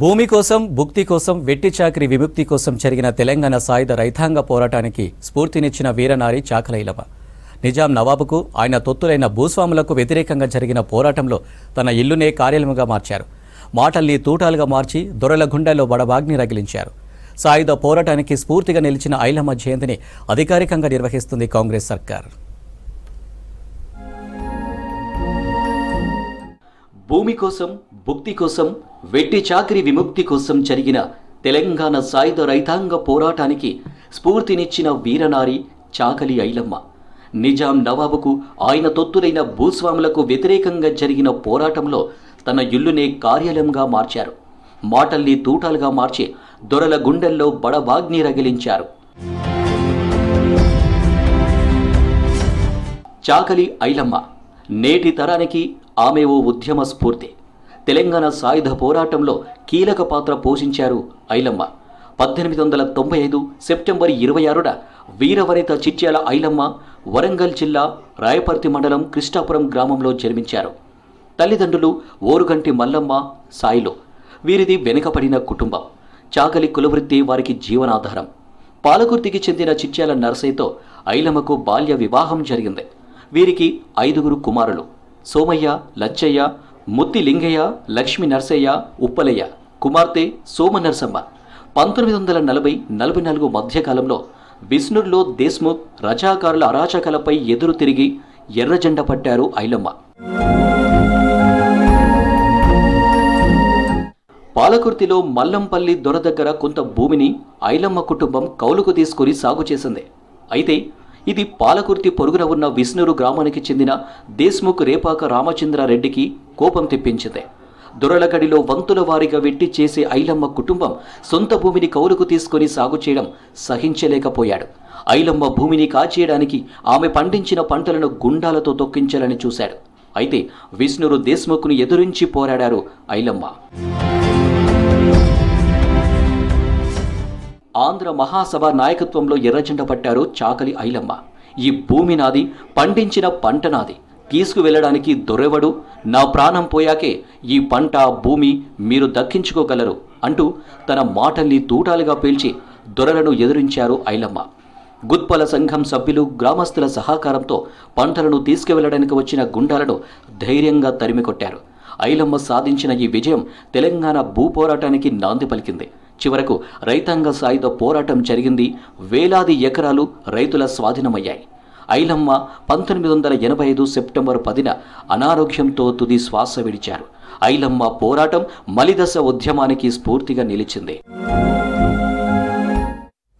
భూమి కోసం భుక్తి కోసం వెట్టి చాకరి విముక్తి కోసం జరిగిన తెలంగాణ సాయుధ రైతాంగ పోరాటానికి స్ఫూర్తినిచ్చిన వీరనారి చాకలైలవ. నిజాం నవాబుకు ఆయన తొత్తులైన భూస్వాములకు వ్యతిరేకంగా జరిగిన పోరాటంలో తన ఇల్లునే కార్యాలయంగా మార్చారు. మాటల్ని తూటాలుగా మార్చి దొరల గుండెల్లో బడబాగ్ని రగిలించారు. సాయుధ పోరాటానికి స్ఫూర్తిగా నిలిచిన ఐలమ్మ జయంతిని అధికారికంగా నిర్వహిస్తుంది కాంగ్రెస్ సర్కార్. భూమి కోసం భుక్తి కోసం వెట్టి చాకిరి విముక్తి కోసం జరిగిన తెలంగాణ సాయుధ రైతాంగ పోరాటానికి స్ఫూర్తినిచ్చిన వీరనారి చాకలి ఐలమ్మ. నిజాం నవాబుకు ఆయన తొత్తులైన భూస్వాములకు వ్యతిరేకంగా జరిగిన పోరాటంలో తన ఇల్లునే కార్యాలయంగా మార్చారు. మాటల్ని తూటాలుగా మార్చి దొరల గుండెల్లో బడబాగ్ని రగిలించారు. చాకలి ఐలమ్మ నేటి తరానికి ఆమె ఓ ఉద్యమ స్ఫూర్తి. తెలంగాణ సాయుధ పోరాటంలో కీలక పాత్ర పోషించారు ఐలమ్మ. పద్దెనిమిది వందల తొంభై ఐదు సెప్టెంబర్ ఇరవై ఆరున వీరవనిత చిట్యాల ఐలమ్మ వరంగల్ జిల్లా రాయపర్తి మండలం కృష్ణాపురం గ్రామంలో జన్మించారు. తల్లిదండ్రులు ఓరుగంటి మల్లమ్మ సాయిలు. వీరిది వెనుకబడిన కుటుంబం. చాకలి కులవృత్తి వారికి జీవనాధారం. పాలకుర్తికి చెందిన చిట్యాల నర్సయ్యతో ఐలమ్మకు బాల్య వివాహం జరిగింది. వీరికి ఐదుగురు కుమారులు. సోమయ్య లచ్చయ్య ముత్తి లింగయ్య లక్ష్మీ నర్సయ్య ఉప్పలయ్య కుమార్తె సోమ నరసమ్మ పంతొమ్మిది వందల నలభై నలభై నాలుగు మధ్యకాలంలో బిష్ణుర్లో దేశ్ముఖ్ రజాకారుల అరాచకాలపై ఎదురు తిరిగి ఎర్రజెండ పట్టారు ఐలమ్మ. పాలకుర్తిలో మల్లంపల్లి దొర దగ్గర కొంత భూమిని ఐలమ్మ కుటుంబం కౌలుకు తీసుకుని సాగు చేసింది. అయితే ఇది పాలకుర్తి పొరుగున ఉన్న విష్ణురు గ్రామానికి చెందిన దేశ్ముఖ్ రేపాక రామచంద్రారెడ్డికి కోపం తెప్పించింది. దొరలగడిలో వంతుల వారిగా వెట్టి చేసే ఐలమ్మ కుటుంబం సొంత భూమిని కౌలుకు తీసుకొని సాగు చేయడం సహించలేకపోయాడు. ఐలమ్మ భూమిని కాచేయడానికి ఆమె పండించిన పంటలను గుండాలతో తొక్కించాలని చూశాడు. అయితే విష్ణురు దేశ్ముఖ్ను ఎదురించి పోరాడారు ఐలమ్మ. ఆంధ్ర మహాసభ నాయకత్వంలో ఎర్రజెండ పట్టారు చాకలి ఐలమ్మ. ఈ భూమి నాది పండించిన పంట నాది. తీసుకువెళ్ళడానికి దొరెవడు? నా ప్రాణం పోయాకే ఈ పంట భూమి మీరు దక్కించుకోగలరు అంటూ తన మాటల్ని తూటాలుగా పీల్చి దొరలను ఎదురించారు ఐలమ్మ. గుత్పల సంఘం సభ్యులు గ్రామస్తుల సహకారంతో పంటలను తీసుకువెళ్ళడానికి వచ్చిన గుండాలను ధైర్యంగా తరిమికొట్టారు. ఐలమ్మ సాధించిన ఈ విజయం తెలంగాణ భూపోరాటానికి నాంది పలికింది. చివరకు రైతాంగ సాయుధ పోరాటం జరిగింది. వేలాది ఎకరాలు రైతుల స్వాధీనమయ్యాయి. ఐలమ్మ పంతొమ్మిది వందల ఎనభై ఐదు సెప్టెంబర్ పదిన అనారోగ్యంతో తుది శ్వాస విడిచారు. ఐలమ్మ పోరాటం మలిదశ ఉద్యమానికి స్ఫూర్తిగా నిలిచింది.